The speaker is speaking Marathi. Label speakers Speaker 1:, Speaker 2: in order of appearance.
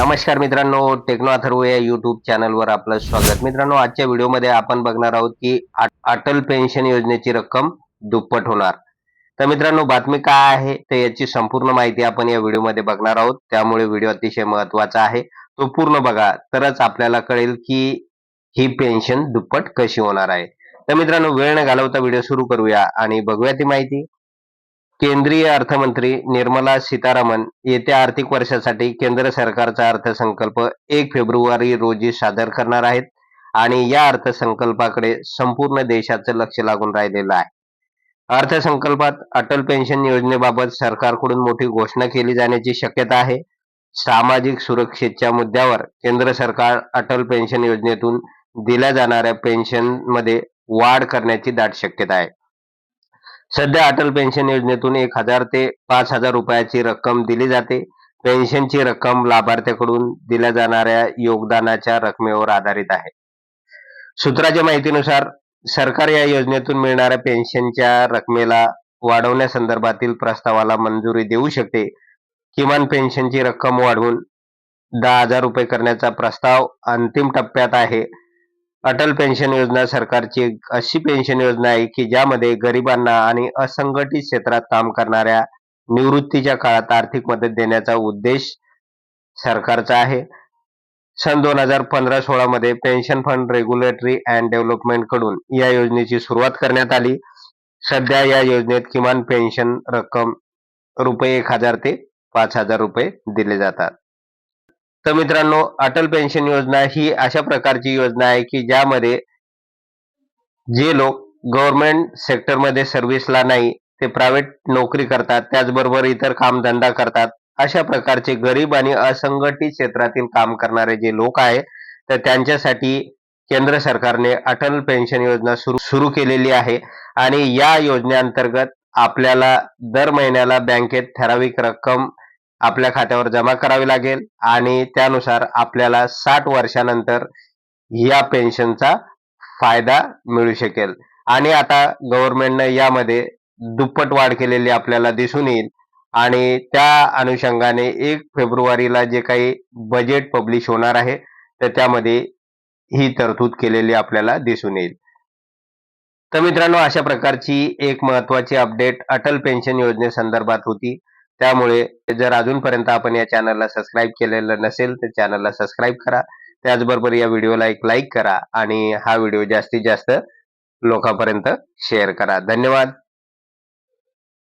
Speaker 1: नमस्कार मित्रांनो टेक्नो अथर्व या युट्यूब चॅनलवर आपलं स्वागत. मित्रांनो आजच्या व्हिडिओमध्ये आपण बघणार आहोत की अटल पेन्शन योजनेची रक्कम दुप्पट होणार. तर मित्रांनो बातमी काय आहे तर याची संपूर्ण माहिती आपण या व्हिडिओमध्ये बघणार आहोत. त्यामुळे व्हिडिओ अतिशय महत्त्वाचा आहे. तो पूर्ण बघा. तरच आपल्याला कळेल की ही पेन्शन दुप्पट कशी होणार आहे. तर मित्रांनो वेळ न घालवता व्हिडिओ सुरू करूया आणि बघूया ती माहिती. केंद्रीय अर्थमंत्री निर्मला सीतारामन येत्या आर्थिक वर्षासाठी केंद्र सरकारचा अर्थसंकल्प एक फेब्रुवारी रोजी सादर करणार आहेत आणि या अर्थसंकल्पाकडे संपूर्ण देशाचं लक्ष लागून राहिलेलं आहे. अर्थसंकल्पात अटल पेन्शन योजनेबाबत सरकारकडून मोठी घोषणा केली जाण्याची शक्यता आहे. सामाजिक सुरक्षेच्या मुद्द्यावर केंद्र सरकार अटल पेन्शन योजनेतून दिल्या जाणाऱ्या पेन्शनमध्ये वाढ करण्याची दाट शक्यता आहे. सध्या अटल पेन्शन योजनेतून एक हजार ते पाच हजार रुपयाची रक्कम दिली जाते. पेन्शनची रक्कम लाभार्थ्याकडून दिल्या जाणाऱ्या योगदानाच्या रकमेवर आधारित आहे. सूत्राच्या माहितीनुसार सरकार या योजनेतून मिळणाऱ्या पेन्शनच्या रकमेला वाढवण्यासंदर्भातील प्रस्तावाला मंजुरी देऊ शकते. किमान पेन्शनची रक्कम वाढवून दहा हजार रुपये करण्याचा प्रस्ताव अंतिम टप्प्यात आहे. अटल पेन्शन योजना सरकारची एक अशी पेन्शन योजना आहे की ज्यामध्ये गरिबांना आणि असंघटित क्षेत्रात काम करणाऱ्या निवृत्तीच्या काळात आर्थिक मदत देण्याचा उद्देश सरकारचा आहे. सन दोन हजार पंधरा सोळा मध्ये पेन्शन फंड रेग्युलेटरी अँड डेव्हलपमेंटकडून या योजनेची सुरुवात करण्यात आली. सध्या या योजनेत किमान पेन्शन रक्कम रुपये एक हजार ते पाच हजार रुपये दिले जातात. तर मित्रांनो अटल पेन्शन योजना ही अशा प्रकारची योजना आहे की ज्यामध्ये जे लोक गव्हर्नमेंट सेक्टरमध्ये सर्व्हिसला नाही ते प्रायव्हेट नोकरी करतात त्याचबरोबर इतर कामधंदा करतात अशा प्रकारचे गरीब आणि असंघटित क्षेत्रातील काम करणारे जे लोक आहेत तर त्यांच्यासाठी केंद्र सरकारने अटल पेन्शन योजना सुरू सुरू केलेली आहे. आणि या योजनेअंतर्गत आपल्याला दर महिन्याला बँकेत ठराविक रक्कम आपल्या खात्यावर जमा करावी लागेल आणि त्यानुसार आपल्याला साठ वर्षानंतर या पेन्शनचा फायदा मिळू शकेल. आणि आता गव्हर्नमेंटनं यामध्ये दुप्पट वाढ केलेली आपल्याला दिसून येईल. आणि त्या अनुषंगाने एक फेब्रुवारीला जे काही बजेट पब्लिश होणार आहे तर त्यामध्ये ही तरतूद केलेली आपल्याला दिसून येईल. तर मित्रांनो अशा प्रकारची एक महत्वाची अपडेट अटल पेन्शन योजनेसंदर्भात होती. त्यामुळे जर अजूनपर्यंत आपण या चॅनलला सबस्क्राईब केलेलं नसेल तर चॅनलला सबस्क्राईब करा. त्याचबरोबर या व्हिडिओला एक लाईक करा आणि हा व्हिडिओ जास्तीत जास्त लोकांपर्यंत शेअर करा. धन्यवाद.